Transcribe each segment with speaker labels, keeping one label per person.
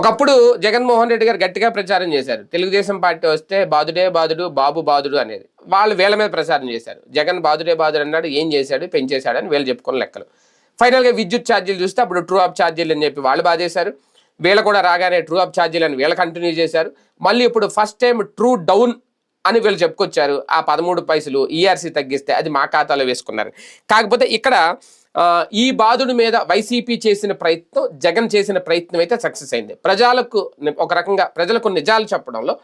Speaker 1: ఒకప్పుడు జగన్మోహన్ రెడ్డి గారు గట్టిగా ప్రచారం చేశారు. తెలుగుదేశం పార్టీ వస్తే బాదుడే బాదుడు బాబు బాదుడు అనేది. వాళ్ళు వేల మీద ప్రచారం చేశారు. జగన్ బాదుడే బాదుడు అన్నాడు ఏం చేశాడు పెంచేశాడు అని వీళ్ళు చెప్పుకున్న లెక్కలు. ఫైనల్గా విద్యుత్ ఛార్జీలు చూస్తే అప్పుడు ట్రూ అప్ ఛార్జీలు అని చెప్పి వాళ్ళు బాధేశారు. వీళ్ళు కూడా రాగానే ట్రూ అప్ ఛార్జీలు అని వీళ్ళు కంటిన్యూ చేశారు. మళ్ళీ ఇప్పుడు ఫస్ట్ టైం ట్రూ డౌన్ అని వీళ్ళు చెప్పుకొచ్చారు. ఆ పదమూడు పైసలు ఈఆర్సీ తగ్గిస్తే అది మా ఖాతాలో వేసుకున్నారు. కాకపోతే ఇక్కడ ఈ బాధుడి మీద వైసీపీ చేసిన ప్రయత్నం జగన్ చేసిన ప్రయత్నం అయితే సక్సెస్ అయింది. ప్రజలకు ఒక రకంగా ప్రజలకు నిజాలు చెప్పడంలో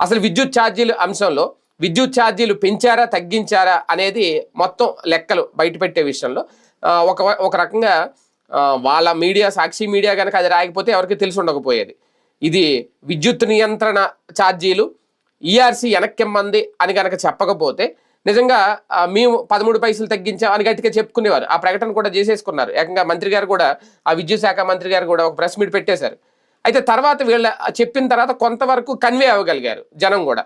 Speaker 1: అసలు విద్యుత్ ఛార్జీల అంశంలో విద్యుత్ ఛార్జీలు పెంచారా తగ్గించారా అనేది మొత్తం లెక్కలు బయటపెట్టే విషయంలో ఒక ఒక రకంగా వాళ్ళ మీడియా సాక్షి మీడియా కనుక అది రాయకపోతే ఎవరికి తెలిసి ఉండకపోయేది. ఇది విద్యుత్ నియంత్రణ ఛార్జీలు ఈఆర్సీ వెనక్కిమ్మంది అని కనుక చెప్పకపోతే నిజంగా మేము పదమూడు పైసలు తగ్గించాం అని గట్టిగా చెప్పుకునేవారు. ఆ ప్రకటన కూడా చేసేసుకున్నారు. ఏకంగా మంత్రి గారు కూడా ఆ విద్యుత్ శాఖ మంత్రి గారు కూడా ఒక ప్రెస్ మీట్ పెట్టేశారు. అయితే తర్వాత వీళ్ళ చెప్పిన తర్వాత కొంతవరకు కన్వే అవ్వగలిగారు జనం కూడా.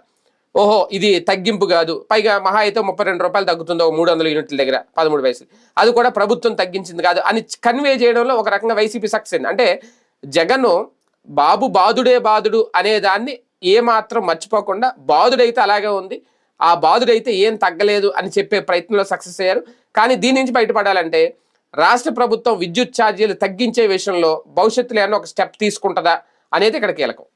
Speaker 1: ఓహో ఇది తగ్గింపు కాదు. పైగా మహా అయితే ముప్పై రెండు రూపాయలు తగ్గుతుందో మూడు వందల యూనిట్ల దగ్గర పదమూడు పైసలు. అది కూడా ప్రభుత్వం తగ్గించింది కాదు అని కన్వే చేయడంలో ఒక రకంగా వైసీపీ సక్సెస్ అయింది. అంటే జగన్ బాబు బాధుడే బాధుడు అనే దాన్ని ఏమాత్రం మర్చిపోకుండా బాధుడైతే అలాగే ఉంది. ఆ బాధుడైతే ఏం తగ్గలేదు అని చెప్పే ప్రయత్నంలో సక్సెస్ అయ్యారు. కానీ దీని నుంచి బయటపడాలంటే రాష్ట్ర ప్రభుత్వం విద్యుత్ ఛార్జీలు తగ్గించే విషయంలో భవిష్యత్తులో ఏమన్నా ఒక స్టెప్ తీసుకుంటుందా అనేది ఇక్కడ కీలకం.